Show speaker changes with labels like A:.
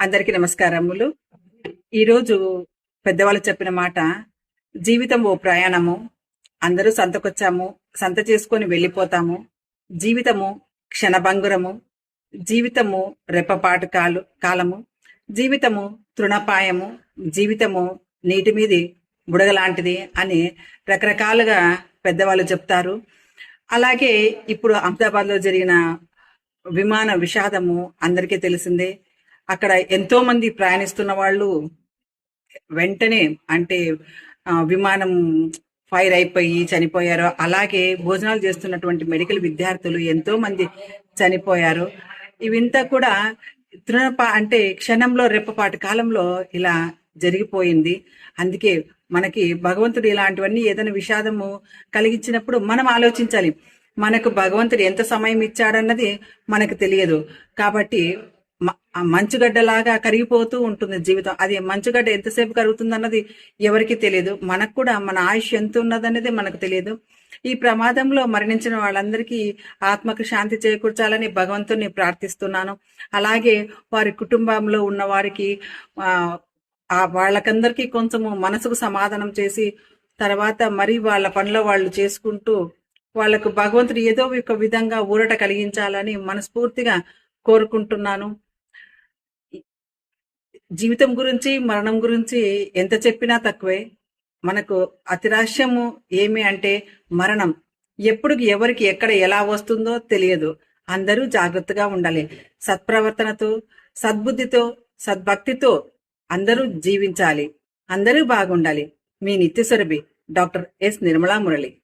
A: అందరికీ నమస్కారములు. ఈరోజు పెద్దవాళ్ళు చెప్పిన మాట జీవితం ఓ ప్రయాణము. అందరూ సంతకొచ్చాము సంత చేసుకొని వెళ్ళిపోతాము. జీవితము క్షణభంగురము. జీవితము రెప్పపాటు కాలు కాలము. జీవితము తృణపాయము. జీవితము నీటి మీది బుడగలాంటిది అని రకరకాలుగా పెద్దవాళ్ళు చెప్తారు. అలాగే ఇప్పుడు అహ్మదాబాద్లో జరిగిన విమాన విషాదము అందరికీ తెలిసిందే. అక్కడ ఎంతో మంది ప్రయాణిస్తున్న వాళ్ళు వెంటనే అంటే విమానం ఫైర్ అయిపోయి చనిపోయారు అలాగే భోజనాలు చేస్తున్నటువంటి మెడికల్ విద్యార్థులు ఎంతో మంది చనిపోయారు. ఇవింతా కూడా తృణప అంటే క్షణంలో రెప్పపాటి కాలంలో ఇలా జరిగిపోయింది. అందుకే మనకి భగవంతుడు ఇలాంటివన్నీ ఏదైనా విషాదము కలిగించినప్పుడు మనం ఆలోచించాలి. మనకు భగవంతుడు ఎంత సమయం ఇచ్చాడన్నది మనకు తెలియదు. కాబట్టి మంచుగడ్డలాగా కరిగిపోతూ ఉంటుంది జీవితం. అది మంచుగడ్డ ఎంతసేపు కరుగుతుంది అన్నది ఎవరికి తెలియదు. మనకు కూడా మన ఆయుష్ ఎంత ఉన్నదన్నది మనకు తెలియదు. ఈ ప్రమాదంలో మరణించిన వాళ్ళందరికీ ఆత్మకు శాంతి చేకూర్చాలని భగవంతుని ప్రార్థిస్తున్నాను. అలాగే వారి కుటుంబంలో ఉన్న వారికి ఆ, వాళ్ళకందరికీ కొంచెము మనసుకు సమాధానం చేసి తర్వాత మరి వాళ్ళ పనిలో వాళ్ళు చేసుకుంటూ వాళ్ళకు భగవంతుడు ఏదో ఒక విధంగా ఊరట కలిగించాలని మనస్ఫూర్తిగా కోరుకుంటున్నాను. జీవితం గురించి మరణం గురించి ఎంత చెప్పినా తక్కువే. మనకు అతిరాశ్యము ఏమి అంటే మరణం. ఎప్పుడు ఎవరికి ఎక్కడ ఎలా వస్తుందో తెలియదు. అందరూ జాగ్రత్తగా ఉండాలి. సత్ప్రవర్తనతో సద్బుద్ధితో సద్భక్తితో అందరూ జీవించాలి. అందరూ బాగుండాలి. మీ నిత్యస్వరభి డాక్టర్ ఎస్ నిర్మలా మురళి.